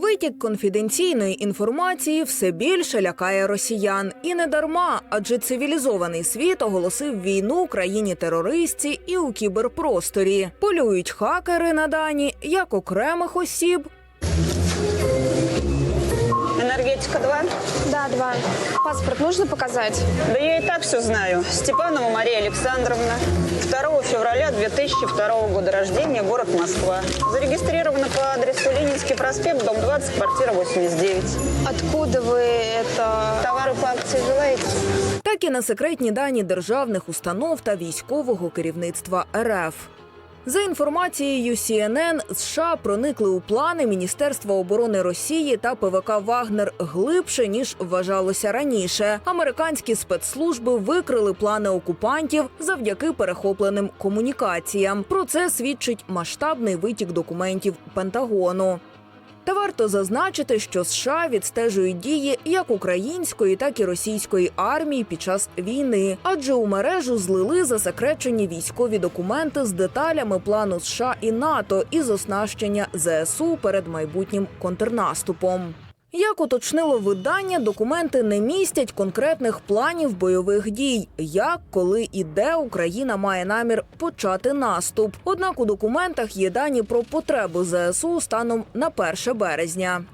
Витік конфіденційної інформації все більше лякає росіян, і не дарма, адже цивілізований світ оголосив війну країні терористці і у кіберпросторі. Полюють хакери на дані як окремих осіб, Энергетика 2? Да, два. Паспорт нужно показать? Да я и так все знаю. Степанова Мария Александровна. 2 февраля 2002 года рождения, город Москва. Зарегистрирована по адресу Ленинский проспект, дом 20, квартира 89. Откуда вы это? Товары по акции желаете? так і на секретні дані державних установ та військового керівництва РФ. За інформацією CNN, США проникли у плани Міністерства оборони Росії та ПВК Вагнер глибше ніж вважалося раніше. Американські спецслужби викрили плани окупантів завдяки перехопленим комунікаціям. Про це свідчить масштабний витік документів Пентагону. Та варто зазначити, що США відстежують дії як української, так і російської армії під час війни, адже у мережу злили засекречені військові документи з деталями плану США і НАТО із оснащення ЗСУ перед майбутнім контрнаступом. Як уточнило видання, документи не містять конкретних планів бойових дій, як, коли і де Україна має намір почати наступ. Однак у документах є дані про потреби ЗСУ станом на 1 березня.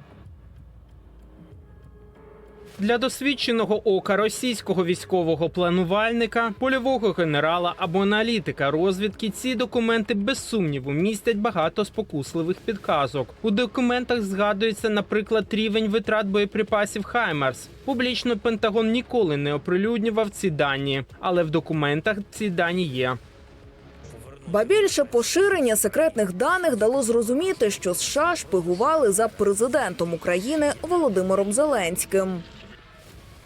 Для досвідченого ока російського військового планувальника, польового генерала або аналітика розвідки ці документи без сумніву містять багато спокусливих підказок. У документах згадується, наприклад, рівень витрат боєприпасів Хаймарс. Публічно Пентагон ніколи не оприлюднював ці дані, але в документах ці дані є. Ба більше поширення секретних даних дало зрозуміти, що США шпигували за президентом України Володимиром Зеленським.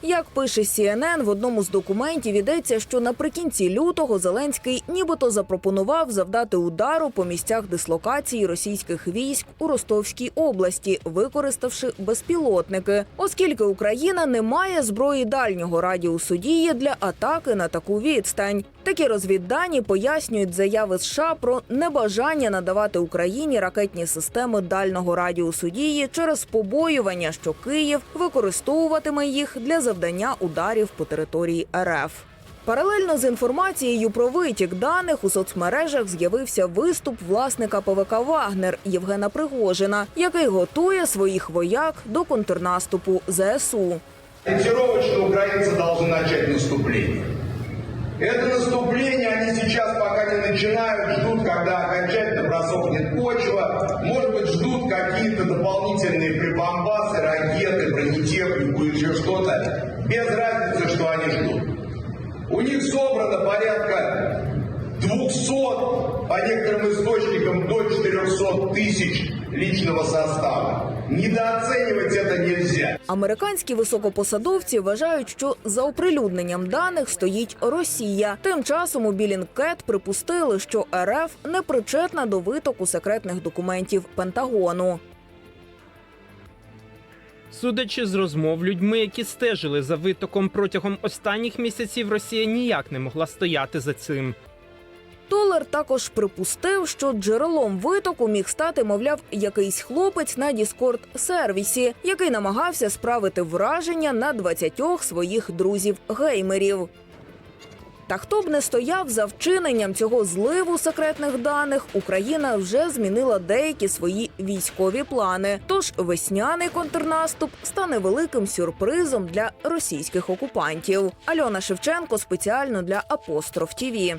Як пише CNN, в одному з документів йдеться, що наприкінці лютого Зеленський нібито запропонував завдати удару по місцях дислокації російських військ у Ростовській області, використавши безпілотники, оскільки Україна не має зброї дальнього радіусу дії для атаки на таку відстань. Такі розвіддані пояснюють заяви США про небажання надавати Україні ракетні системи дальнього радіусу дії через побоювання, що Київ використовуватиме їх для завдання ударів по території РФ. Паралельно з інформацією про витік даних у соцмережах з'явився виступ власника ПВК Вагнер Євгена Пригожина, який готує своїх вояк до контрнаступу ЗСУ. Ориентировочно українці повинні почати наступление. Это наступление они сейчас пока не начинают, ждут, когда окончательно просохнет почва, может быть, ждут какие-то дополнительные прибамбасы, ракеты, бронетехнику, еще что-то. Без разницы, что они ждут. У них собрано порядка 200, по некоторым источникам до 400 тысяч личного состава. Недооценивать это нельзя. Американські високопосадовці вважають, що за оприлюдненням даних стоїть Росія. Тим часом у Білінкет припустили, що РФ не причетна до витоку секретних документів Пентагону. Судячи з розмов людьми, які стежили за витоком протягом останніх місяців, Росія ніяк не могла стояти за цим. Толер також припустив, що джерелом витоку міг стати, мовляв, якийсь хлопець на Діскорд сервісі, який намагався справити враження на 20 своїх друзів-геймерів. Та хто б не стояв за вчиненням цього зливу секретних даних, Україна вже змінила деякі свої військові плани. Тож весняний контрнаступ стане великим сюрпризом для російських окупантів. Альона Шевченко спеціально для Апостроф ТІВІ.